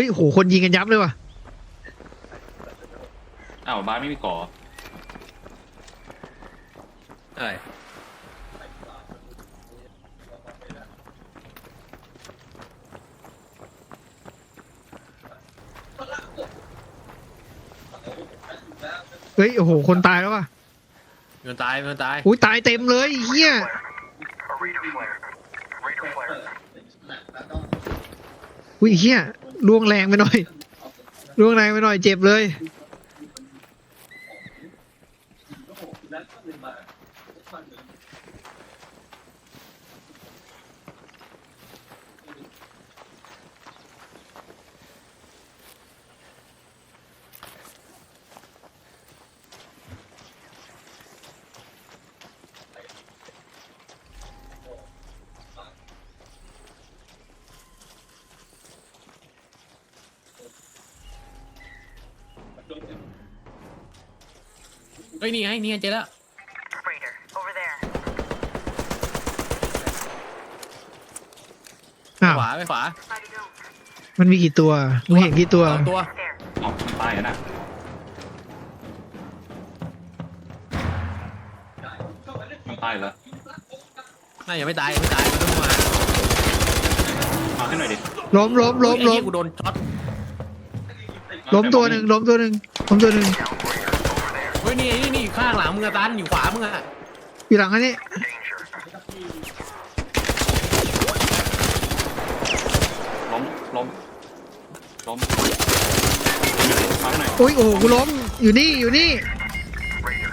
ฮ้ยโหคนยิงกันยับเลยว่ะอ้าวบ้านไม่มีก่อเอ้ยเฮ้ยโอ้โหคนตายแล้วว่ะมันตายมันตายอุ้ยตายเต็มเลยเฮีย A Raider flare. Raider flare. อุ้ยเฮีย ล่วงแรงไปหน่อยล่วงแรงไปหน่อยเจ็บเลย เฮ้ยนี่ไงนี่ไงเจอแล้ว Raider. Over there. อ้าวขวาไปขวา Mighty go. มันมีกี่ตัวมึงเห็นกี่ตัว สองตัว There. ออกมันตายแล้วนะมันตายแล้วน่ายังไม่ตายยังไม่ตายมันต้องมามาให้หน่อยดิล้มล้มล้มไอ้ล้เหี้มยกูโดนช็อตล้มตัวหนึ่งล้มตัวหนึ่งล้มตัวหนึ่งเฮ้ยนี่นี่นี่ ข้างหลังมึงอะตันอยู่ขวามึงอะอยู่หลังอันนี้ Danger. ล้มล้มล้มมาให้หน่อยอุ้ยโอ้โหกูล้มอยู่นี่อยู่นี่ Raider.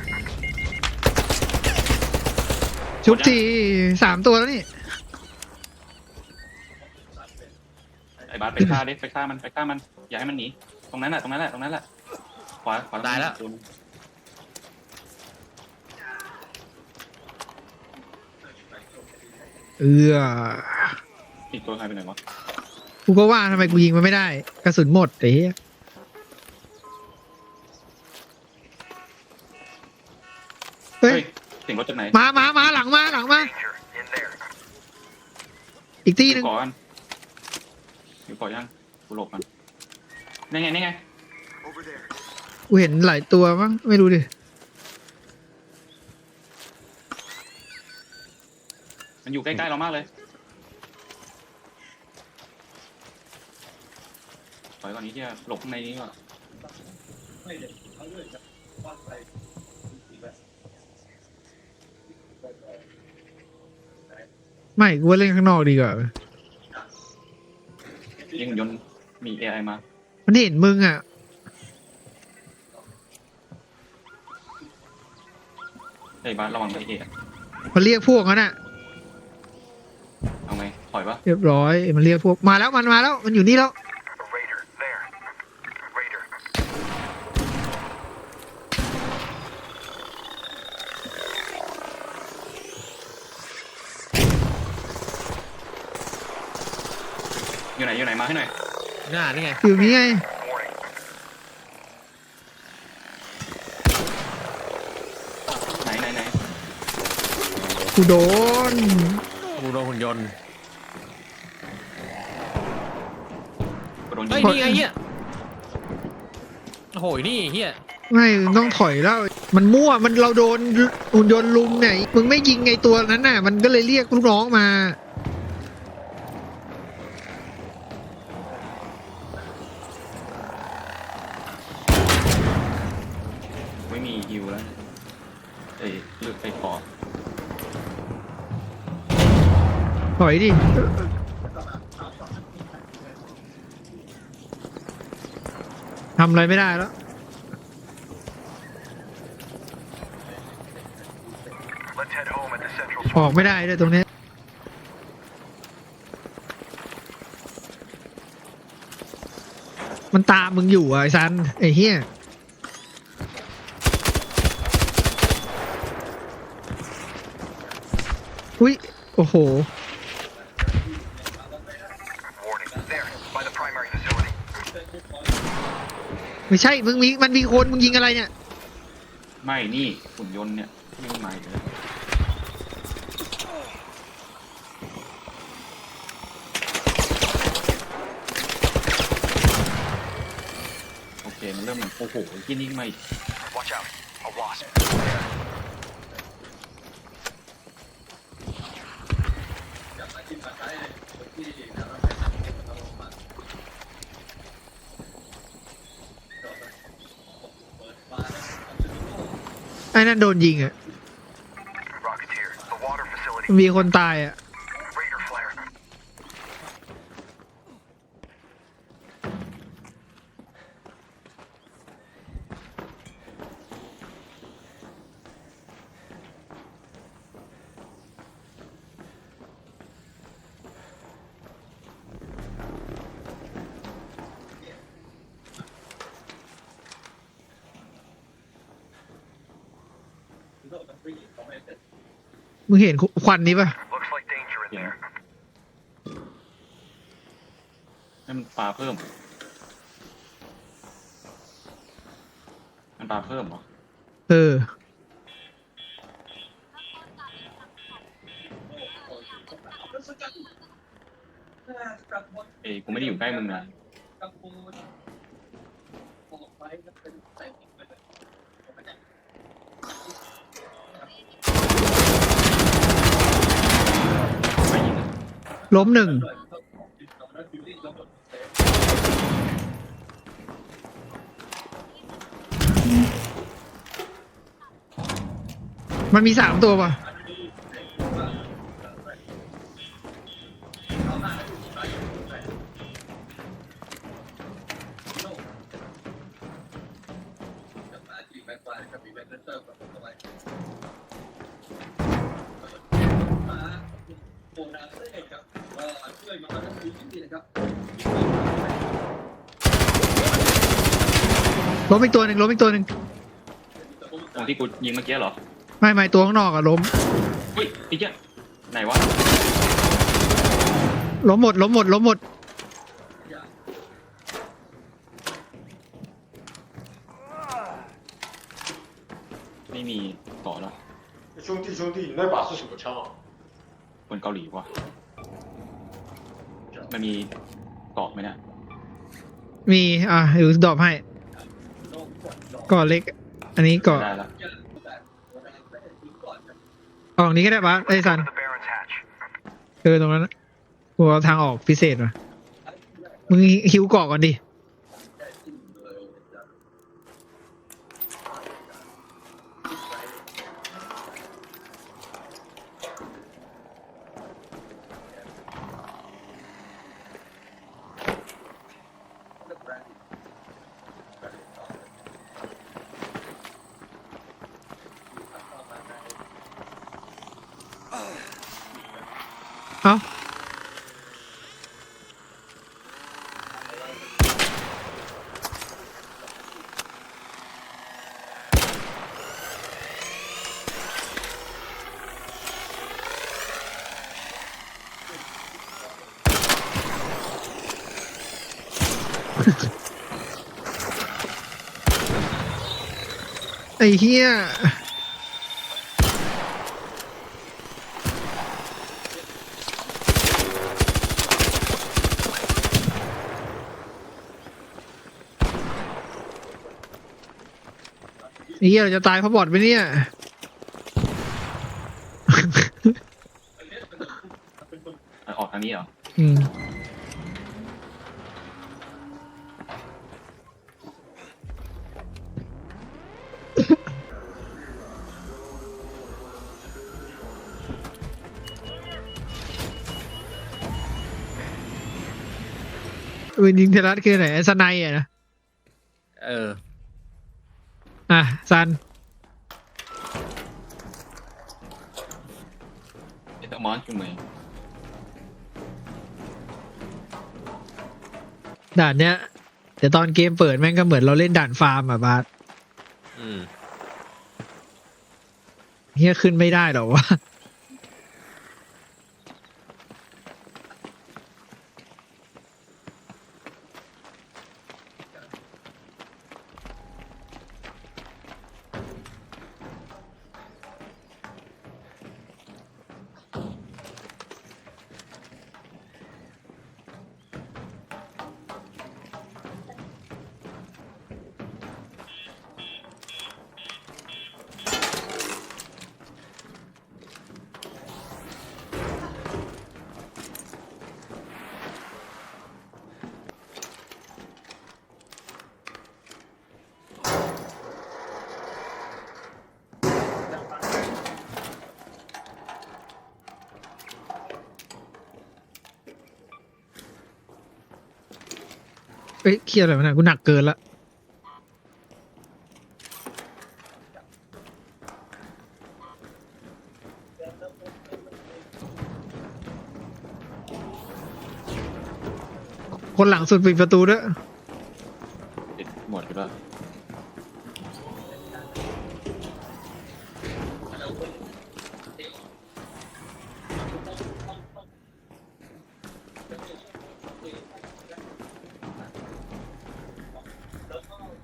ชุบทีสามตัวแล้วนี่ไอ้บาสไปฆ่าดิไปฆ่ามันไปฆ่ามัน อย่าให้มันหนี ตรงนั้นแหละตรงนั้นแหละตรงนั้นแหละ ขวาขวาตายแล้ว เอออีกตัวใครไปไหนวะกูก็ว่าทำไมกูยิงมันไม่ได้ กระสุนหมดไอ้เหี้ยเฮ้เฮ้ยยเสียงรถจากไหนมามามาหลังมาหลังมา Danger. In there. อีกที่อหนึ่งยู่ก่อนอยู่ก่อนยังกูหลบมันนี่ไงนี่ไง Over there. กูเห็นหลายตัวมั้งไม่รู้ดิ มัน อยู่ใกล้ๆเรามากเลยถอยก่อนนี้ที่จะหลบข้างในนี้ก่อนไม่กูว่าเล่นข้างนอกดีกว่ายิงยนต์มี AI มามันเห็นมึงอะไอ้บาสระวังไอ้เอะมันเรียกพวกนั้นอะเอาไง ถอยปะเรียบร้อยมันเรียกพวกมาแล้วมันมาแล้วมันอยู่นี่แล้ว A Raider. There. Raider. อยู่ไหนอยู่ไหนมาให้หน่อยหน้านี่ไงอยู่นี่ไง Warning. ไหนไหนไหนกูโดนกูโดนหุ่นยนต์ กูโดนยิ เฮ้ยงนี่ไงเฮียโอ้โหนี่เฮียไม่มึงต้องถอยแล้ว มันมั่วมันเราโดนหุ่นยนต์ลุมไหนมึงไม่ยิงไงตัวนั้นน่ะ มันก็เลยเรียกลูกน้องมาไม่มีฮิวแล้วเอ้ยเลือกไปขอถอยดิำอะไรไม่ได้แล้ว Let's head home at the central ออกไม่ได้ด้วยตรงนี้ มันตามมึงอยู่อะไอ้ซัน ไอ้เฮียอุ้ย โอ้โห Warning. There. By the primary facility. ไม่ใช่มึงมีมันมีคนมึงยิงอะไรเนี่ย ไม่นี่หุ่นยนต์เนี่ยไม่มีไม้เลยเริ่มโอ้โหที่นิ่งมาอีก Watch out. A wasp. ไอ้นั่นโดนยิงอะ Rocketeer. The water facility. มีคนตายอะ มึงเห็นควันนี้ปะ Looks like danger in there. ให้มันปลาเพิ่ม มันปลาเพิ่มเหรอ เออเอ้ยกูไม่ได้อยู่ใกล้มึงนะไม่ยิง ล้มหนึ่งมันมีสามตัวป่ะ ล้มอีกตัวหนึ่งล้มอีกตัวหนึ่ง ตรงที่กูยิงเมื่อกี้เหรอ ไม่ไม่ตัวข้างนอกอะล้ม เฮ้ยไอ้เจ้าไหนวะ ล้มหมด ล้มหมด ล้มหมด ไม่มีเกาะแล้ว 兄弟兄弟，那把是什么枪啊？ คนเกาหลีวะมันมีเกาะไหมเนะ มี อ่ะเดี๋ยวดรอปให้ ก่อนเล็ก อันนี้ก่อนได้แล้วออกนี้ก็ได้ปะไอ้ซัน To the Baron's hatch. เออตรงนั้นกูเอาทางออกพิเศษมามึงหิวเกาะก่อนดิ เอ้า เฮียไอ้เฮียเราจะตายเพราะบอดไปเนี่ย ออกทางนี้เหรอ อืมปืนยิงเทรัสคือไหนไอ้สไนอะนะ เออ อะซันไอ้ตะมอนคือมือด่านเนี้ยเดี๋ยวตอนเกมเปิดแม่งก็เหมือนเราเล่นด่านฟาร์มอะบาสอืม เฮียขึ้นไม่ได้หรอวะ เอ้ยเครียดอะไรวะเนี่ยกูหนักเกินละคนหลังสุดปิดประตูด้วย ปิดหมดไปแล้ว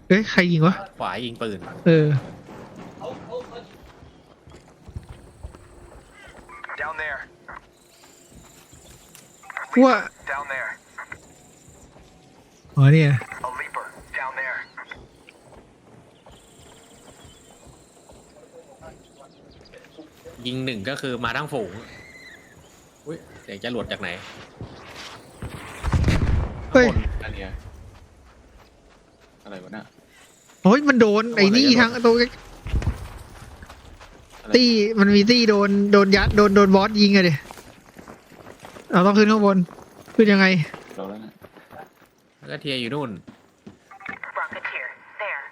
เอ้ย ใครยิงวะ ขวายิงปืน เออ Down there. ว่า Down there. อ๋อเนี่ย A leaper. Down there. ยิงหนึ่งก็คือมาทั้งฝูงอุ้ยเสียงจะหลวดจากไหนเฮ้ยอันเนี้ยอะไรวะน่ะ โอ้ยมันโดนไอ้นี่ทั้งตัวอะไรตี้มันมีตี้โดนโดนยัดโดนโดนบอสยิงอะดิเราต้องขึ้นข้างบนขึ้นยังไงเราแล้วนะแล้วก็เทียร์อยู่นู่น Rocketeer, there.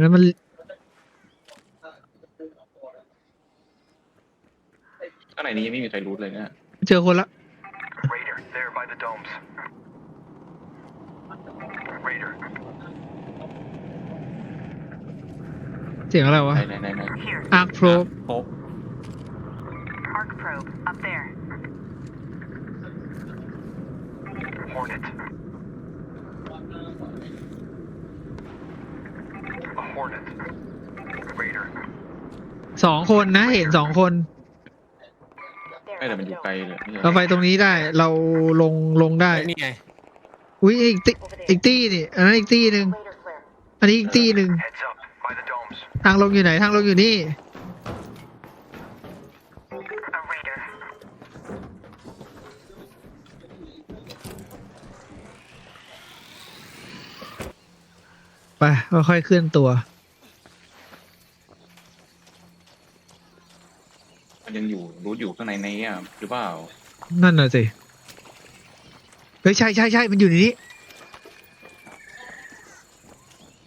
แล้วมัน ข้างในนี้ยังไม่มีใครรู้เลยเนี่ยเจอคนละ Raider. There by the domes. Raider. เสียงอะไรวะ ไหนไหนไหนไหน Here, อาร์คโพรบพบ arc probe, up there. Hornet. A hornet. Raider. สองคนนะ เห็นสองคน There ไม่แต่ by มันอ the ยู่ไกล dome. เลยไม่ใช่เราไปตรงนี้ได้ เราลงลงได้ นี่ไงอุ้ยอีกตีอีกตี้นี่อันนั้นอีกตี้หนึ่ง Later flare. อันนี้อีกตี้หนึ่ง Heads up by the domes. ทางลงอยู่ไหนทางลงอยู่นี่ A raider. ไปค่อยๆเคลื่อนตัว มันยังอยู่รู้อยู่ข้างในนี้อะห รือเปล่านั่นน่ะสิเฮ้ยใช่ใช่ใช่มันอยู่ในนี้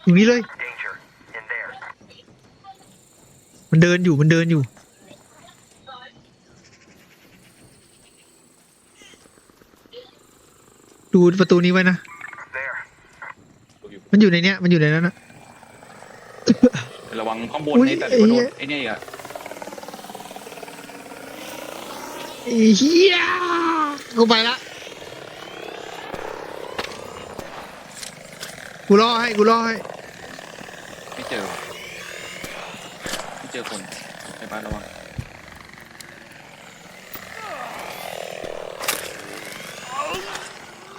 อยู่นี่เลย Danger. In there. มันเดินอยู่มันเดินอยู่ ดูประตูนี้ไว้นะ There. รู้อยู่มันอยู่ในเนี้ยมันอยู่ในนั้นนะ ระวังข้างบนอุ๊ยนี่แต่เดี๋ยวโดนไอ้ไอ้เนี่ยอะ ไอ้ เฮียกูไปละกูรอให้กูรอให้ ไม่เจอว่ะไม่เจอคนไอ้บ้านระวัง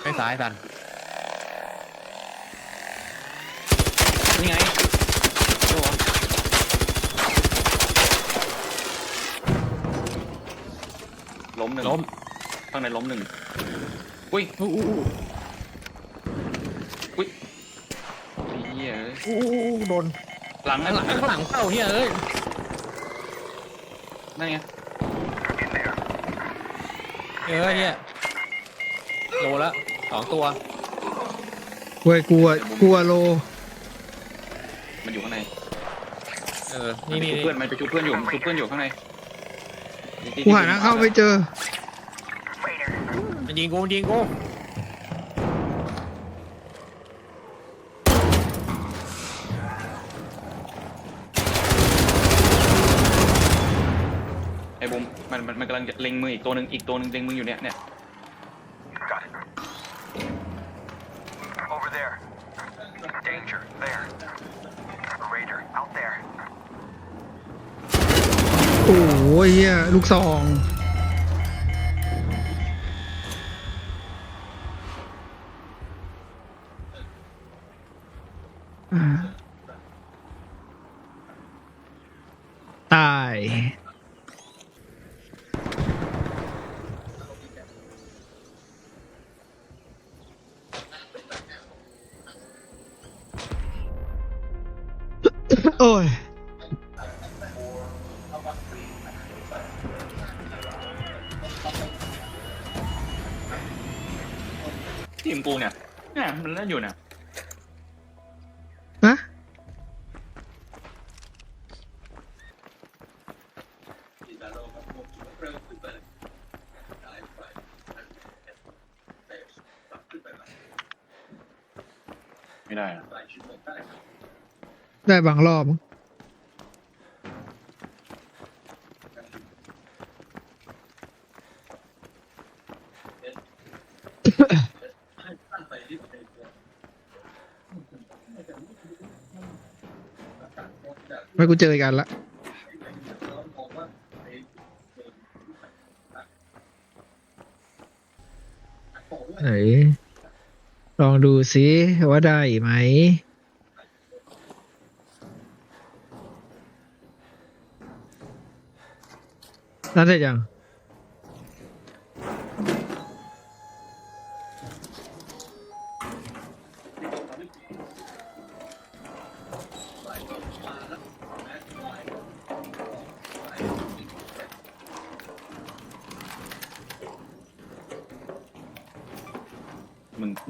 ไปซ้ายทัน นี่ไงโดนล้ม หนึ่งล้ม ข้างในล้มหนึ่งอุ้ยอู้อู้อู้อุ้ยไอ้เหี้ยเอ้ยอู้อู้โดนหลังข้างหลังข้างหลังเข้าเฮียเอ้ยนั่นไง In there. เออเฮียโลละสองตัวเว้ยกลัวกลัวโลมันอยู่ข้างในเออมันนี่ไปนี่ชุบเพื่อนมันไปชุบเพื่อนอยู่มันชุบเพื่อนอยู่ข้างในกูหาทางเข้าไม่เจอ Raider. มัน ยิงกูมันยิงกูไอ้บุมมันมันมันกำลังจะเล็งมืออีกตัวหนึ่งอีกตัวหนึ่งเล็งมืออยู่เนี่ยเนี่ย Got it. Over there. Danger. There. Raider. Out there. โอ้ยเฮียลูกซอง ตาย โอ้ย ทีมกูเนี่ยเนี่ยมันเล่นอยู่เนี่ย ฮะไม่ได้อะได้บางรอบมั้ง ไม่ กูเจอกันละไหนลองดูซิว่าได้ไหม น่าจะยัง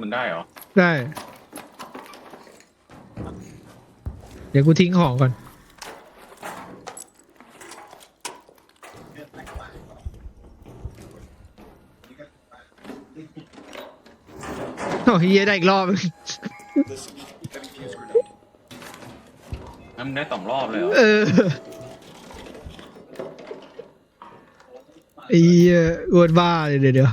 มึงได้เหรอ ได้ เดี๋ยวกูทิ้งของก่อน โอ้ยเหี้ยได้อีกรอบงั้นมึงได้สองรอบเลยเหรอเออไอ้เหี้ยอ้วนบ้าเลยเดี๋ยวเดี๋ยว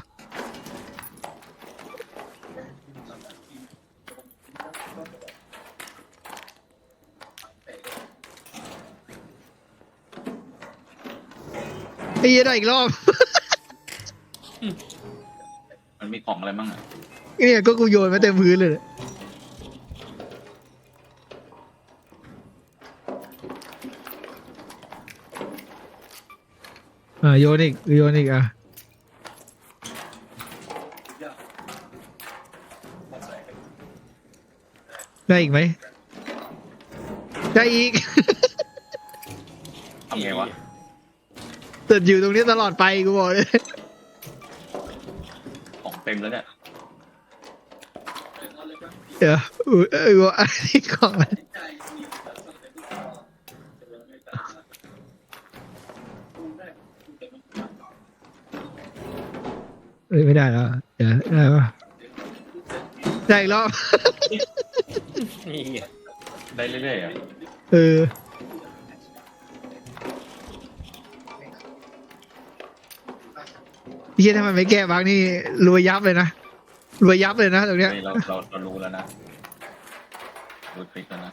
ไอ้เหี้ยได้อีกรอบ มันมีของอะไรบ้างอะเนี่ยก็กูโยนมาเต็มพื้นเลยเนี่ยอ่าโยนอีกโยนอีกอะ ได้อีกไหม ได้อีก ทำไงวะ แต่อยู่ตรงนี้ตลอดไปกูบอกเลยของเต็มแล้วเนี่ยเดี๋ยวอุ๊ยเอ้ยว่าอันนี้ก่อนเอ้ยไม่ได้แล้วเดี๋ยวได้ปะได้อีกรอบ นี่ไงได้เรื่อยๆอะ เออ พี่ถ้ามันไม่แก้บักนี่รวยยับเลยนะรวยยับเลยนะตรงเนี้ยเฮ้ยเราเราเรารู้แล้วนะรู้ทริคแล้วนะ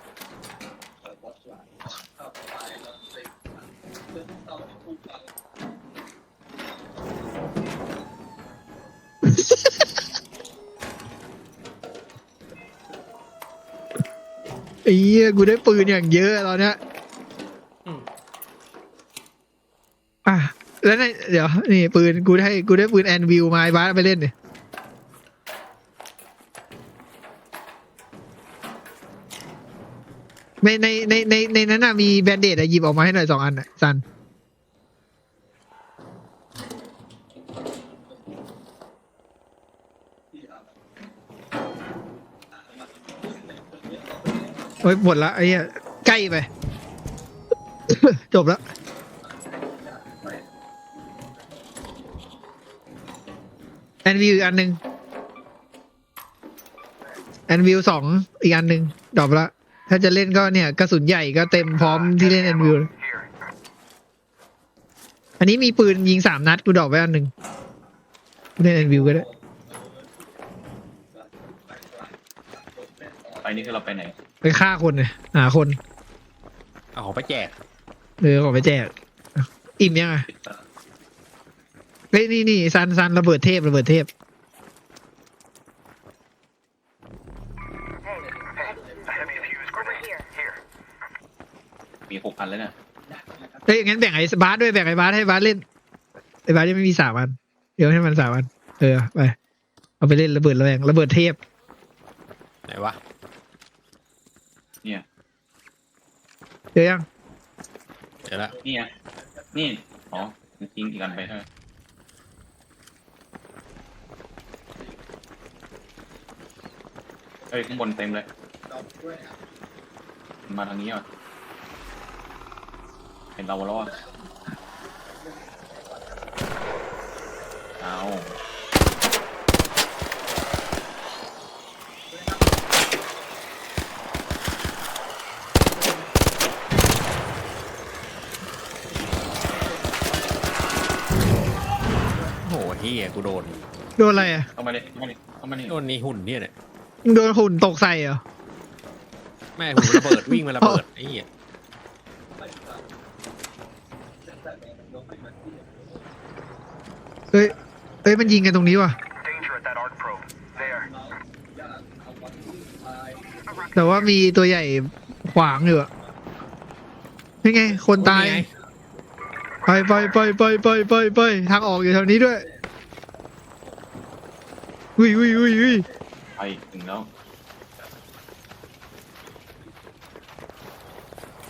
ไอ้เหี้ยกูได้ปืนอย่างเยอะตอนเนี้ยอืม อะ แล้วในเดี๋ยวนี่ปืนกูได้กูได้ปืนแอนวิวมาไอ้บ้าสไปเล่นเนี่ยในในในในในนั้นน่ะมีแบนเดดอะหยิบออกมาให้หน่อยสองอันอะซันโอ้ยหมดละไอ้เหี้ยใกล้ไป จบแล้ว แอนวิวอีกอันหนึ่งแอนวิวสองอีกอันหนึ่งดรอปละ ถ้าจะเล่นก็เนี่ยกระสุนใหญ่ก็เต็มพร้อมที่เล่นแอนวิว Here. อันนี้มีปืนยิงสามนัดกูดรอปไว้อันหนึ่งกูเล่นแอนวิวก็ได้ ไปนี่คือเราไปไหน ไปฆ่าคนเลยหาคนเอาของไปแจก เออขอไปแจกอะอิ่มยังอะติดตาม เฮ้ยนี่นี่ซันซันระเบิดเทพระเบิดเทพ Hey, A heavy fuse grenade. here. Here. มีหกพันแล้วเนี่ยเฮ้ยงั้นแบ่งไอ้บาสด้วยแบ่งไอ้บาสให้บาสเล่นไอ้บาสยังไม่มีสามอันเดี๋ยวให้มันสามอันเออไปเอาไปเล่นระเบิดระแวงระเบิดเทพไหนวะเนี่ยเดี๋ยวยังเดี๋ยวละนี่ไงนี่อ๋อมันทิ้งอีกอันไปใช่ไหม เอ้ยข้างบนเต็มเลย มาทางนี้อะเห็นเราแล้วอะเอาโอ้โหเฮียกูโดน โดนอะไรอะเข้ามาเลยเข้ามาเลยเข้ามานี่โดนนี่หุ่นเนี่ยเนี่ย มึงโดนหุ่นตกใส่เหรอ แม่หุ่นระเบิด วิ่งมาระเบิดไอ้เหี้ยเฮ้ยเฮ้ย มันยิงกันตรงนี้ว่ะ Danger at that arc probe. There. แต่ว่ามีตัวใหญ่ขวางอยู่อะนี่ไง คนตายนี่ไงไปไปไปไปไปไปไปทางออกอยู่แถวนี้ด้วยอุ้ยอุ้ยอุ้ยอุ้ย ไปถึงแล้ว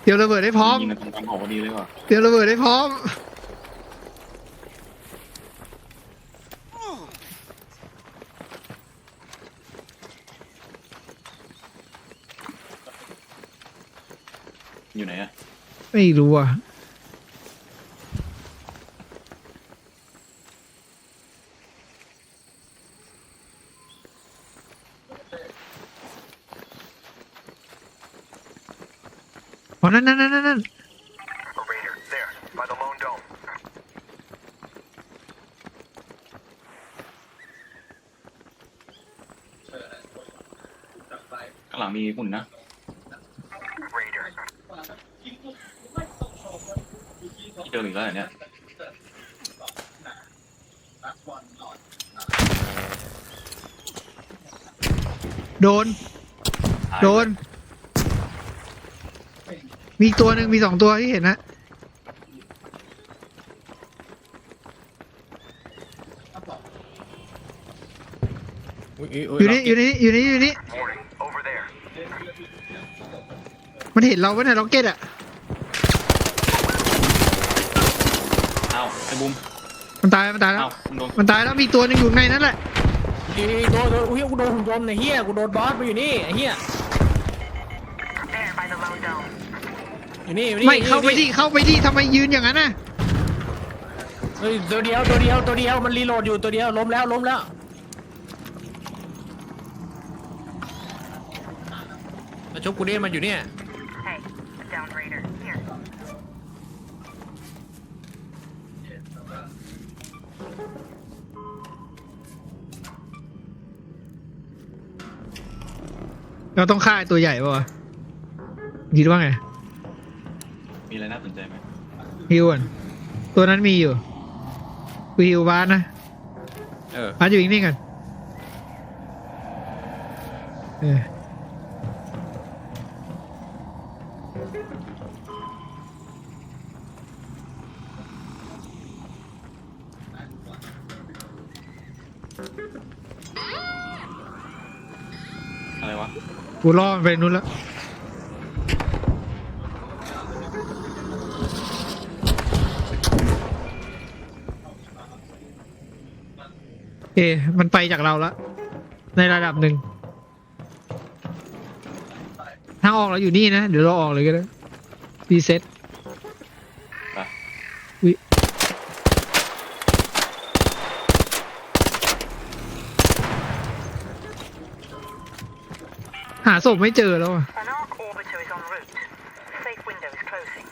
เดี๋ยวระเบิดให้พร้อมยิงกันตรงกลางหอพอดีเลยว่ะเดี๋ยวระเบิดให้พร้อม อยู่ไหนอะไม่รู้อะ นั่นนั่นนั่นนั่น A raider. There. By the lone dome. ข้างหลังมีหุ่นนะ Raider. ที่เดิมอีกแล้วเหรอเนี่ยโดนตายโดน มีอีกตัวหนึ่งมีสองตัวที่เห็นนะอุ๊ยอุ๊อยู่นี่อยู่นี่อยู่นี่อยู่นี่ Warning. Over there. มันเห็นเราปะเนี่ยล็อกเก็ตอะ เอ้าไอ้บุมมันตายมันตายแล้วเอ้าคุณโดนมันตายแล้วมีตัวหนึ่งอยู่ในนั้นแหละอุ๊ยโดนโดนอุ้ยกูโดนหุ่นยนต์ไอ้เหี้ยกูโดนบอสมาอยู่นี่ไอ้เหี้ย อยู่นี่อยู่นี่ไม่เข้าไปอยู่ดินี่เข้าไปดิทำไมยืนอย่างนั้นน่ะเฮ้ยตัวเดียวตัวเดียวตัวเดียวมันรีโหลดอยู่ตัวเดียวล้มแล้วล้มแล้ว มาชุบกูดิมันอยู่เนี่ย Hey, a down raider. Here. เราต้องฆ่าไอ้ตัวใหญ่ป่ะวะคิดว่าไง มีอะไรน่าสนใจไหมฮิวก่อนตัวนั้นมีอยู่กูฮิวบาสนะเออ บาสอยู่นิ่งๆกันเอออะไรวะ กูล่อมันไปนู้นแล้ว โอเคมันไปจากเราแล้วในระดับหนึ่งทางออกเราอยู่นี่นะ เดี๋ยวเราออกเลยก็ได้รีเซ็ตไป วิหาศพไม่เจอแล้วอะ An arc orbiter is en route. Safe window is closing.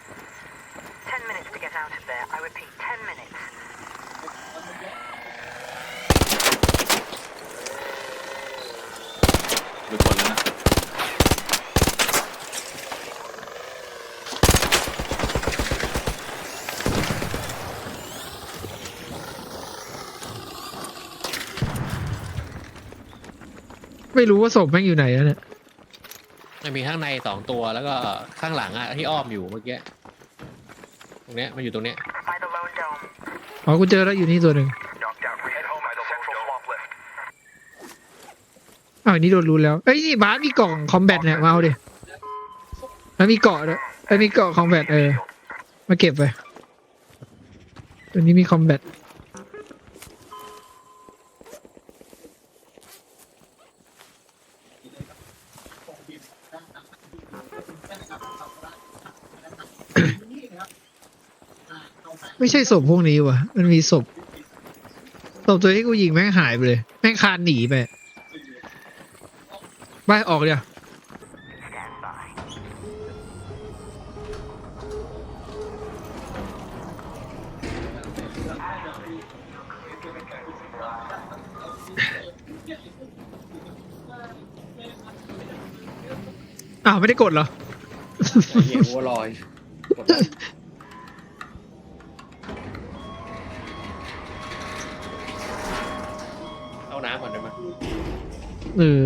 Ten minutes to get out of there. I repeat, ten minutes. หลุดหมดแล้วนะ ไม่รู้ว่าศพแม่งอยู่ไหนแล้วเนี่ย มันมีข้างในสองตัวแล้วก็ข้างหลังอะที่อ้อมอยู่เมื่อกี้ตรงเนี้ยมันอยู่ตรงเนี้ย By the lone dome. อ๋อ กูเจอแล้วอยู่นี่ตัวหนึ่ง อ้าวอันนี้โดนรู้แล้วเอ้ยนี่บาสมีกล่องคอมแบทเนี่ยมาเอาดิแล้วมีเกาะด้วยแล้วมีเกาะคอมแบทเออ มาเก็บไปตัวนี้มีคอมแบทไม่ใช่ศพพวกนี้วะมันมีศพศพตัวที่กูยิงแม่งหายไปเลย แม่งคานหนีไป ไปออกเดี๋ยว Stand by. อ้าวไม่ได้กดเหรอไอ้เหี้ยวัวลอยกดแล้วเอาน้ำก่อนได้ไหม เออ